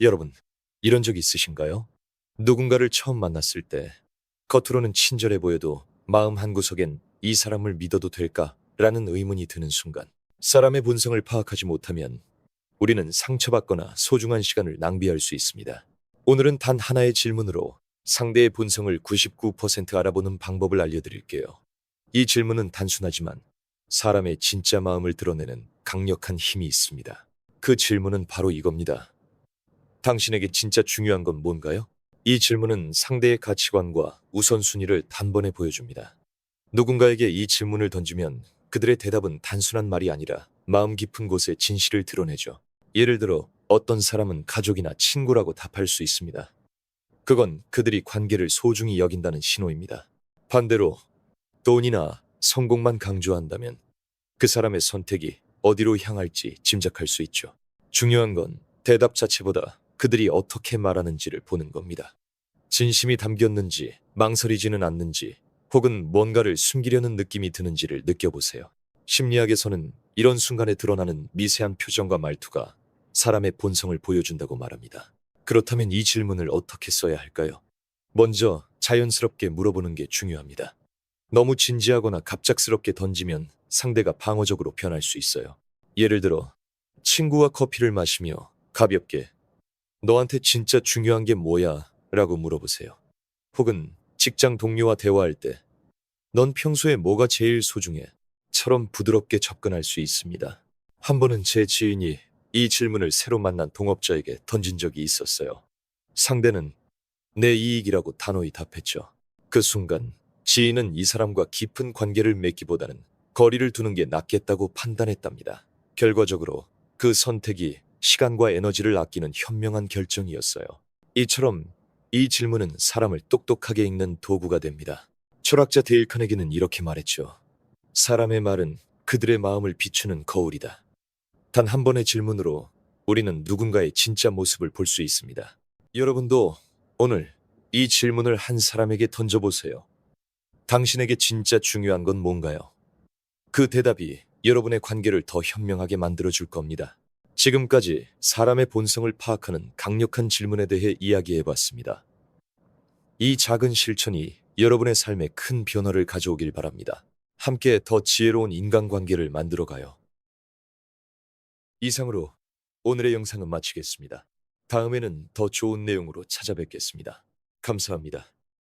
여러분, 이런 적 있으신가요? 누군가를 처음 만났을 때 겉으로는 친절해 보여도 마음 한구석엔 이 사람을 믿어도 될까 라는 의문이 드는 순간 사람의 본성을 파악하지 못하면 우리는 상처받거나 소중한 시간을 낭비할 수 있습니다. 오늘은 단 하나의 질문으로 상대의 본성을 99% 알아보는 방법을 알려드릴게요. 이 질문은 단순하지만 사람의 진짜 마음을 드러내는 강력한 힘이 있습니다. 그 질문은 바로 이겁니다. 당신에게 진짜 중요한 건 뭔가요? 이 질문은 상대의 가치관과 우선순위를 단번에 보여줍니다. 누군가에게 이 질문을 던지면 그들의 대답은 단순한 말이 아니라 마음 깊은 곳에 진실을 드러내죠. 예를 들어 어떤 사람은 가족이나 친구라고 답할 수 있습니다. 그건 그들이 관계를 소중히 여긴다는 신호입니다. 반대로 돈이나 성공만 강조한다면 그 사람의 선택이 어디로 향할지 짐작할 수 있죠. 중요한 건 대답 자체보다 그들이 어떻게 말하는지를 보는 겁니다. 진심이 담겼는지, 망설이지는 않는지, 혹은 뭔가를 숨기려는 느낌이 드는지를 느껴보세요. 심리학에서는 이런 순간에 드러나는 미세한 표정과 말투가 사람의 본성을 보여준다고 말합니다. 그렇다면 이 질문을 어떻게 써야 할까요? 먼저 자연스럽게 물어보는 게 중요합니다. 너무 진지하거나 갑작스럽게 던지면 상대가 방어적으로 변할 수 있어요. 예를 들어, 친구와 커피를 마시며 가볍게 너한테 진짜 중요한 게 뭐야? 라고 물어보세요. 혹은 직장 동료와 대화할 때 넌 평소에 뭐가 제일 소중해? 처럼 부드럽게 접근할 수 있습니다. 한 번은 제 지인이 이 질문을 새로 만난 동업자에게 던진 적이 있었어요. 상대는 내 이익이라고 단호히 답했죠. 그 순간 지인은 이 사람과 깊은 관계를 맺기보다는 거리를 두는 게 낫겠다고 판단했답니다. 결과적으로 그 선택이 시간과 에너지를 아끼는 현명한 결정이었어요. 이처럼 이 질문은 사람을 똑똑하게 읽는 도구가 됩니다. 철학자 데일 카네기는 이렇게 말했죠. 사람의 말은 그들의 마음을 비추는 거울이다. 단 한 번의 질문으로 우리는 누군가의 진짜 모습을 볼 수 있습니다. 여러분도 오늘 이 질문을 한 사람에게 던져보세요. 당신에게 진짜 중요한 건 뭔가요? 그 대답이 여러분의 관계를 더 현명하게 만들어줄 겁니다. 지금까지 사람의 본성을 파악하는 강력한 질문에 대해 이야기해봤습니다. 이 작은 실천이 여러분의 삶에 큰 변화를 가져오길 바랍니다. 함께 더 지혜로운 인간관계를 만들어가요. 이상으로 오늘의 영상은 마치겠습니다. 다음에는 더 좋은 내용으로 찾아뵙겠습니다. 감사합니다.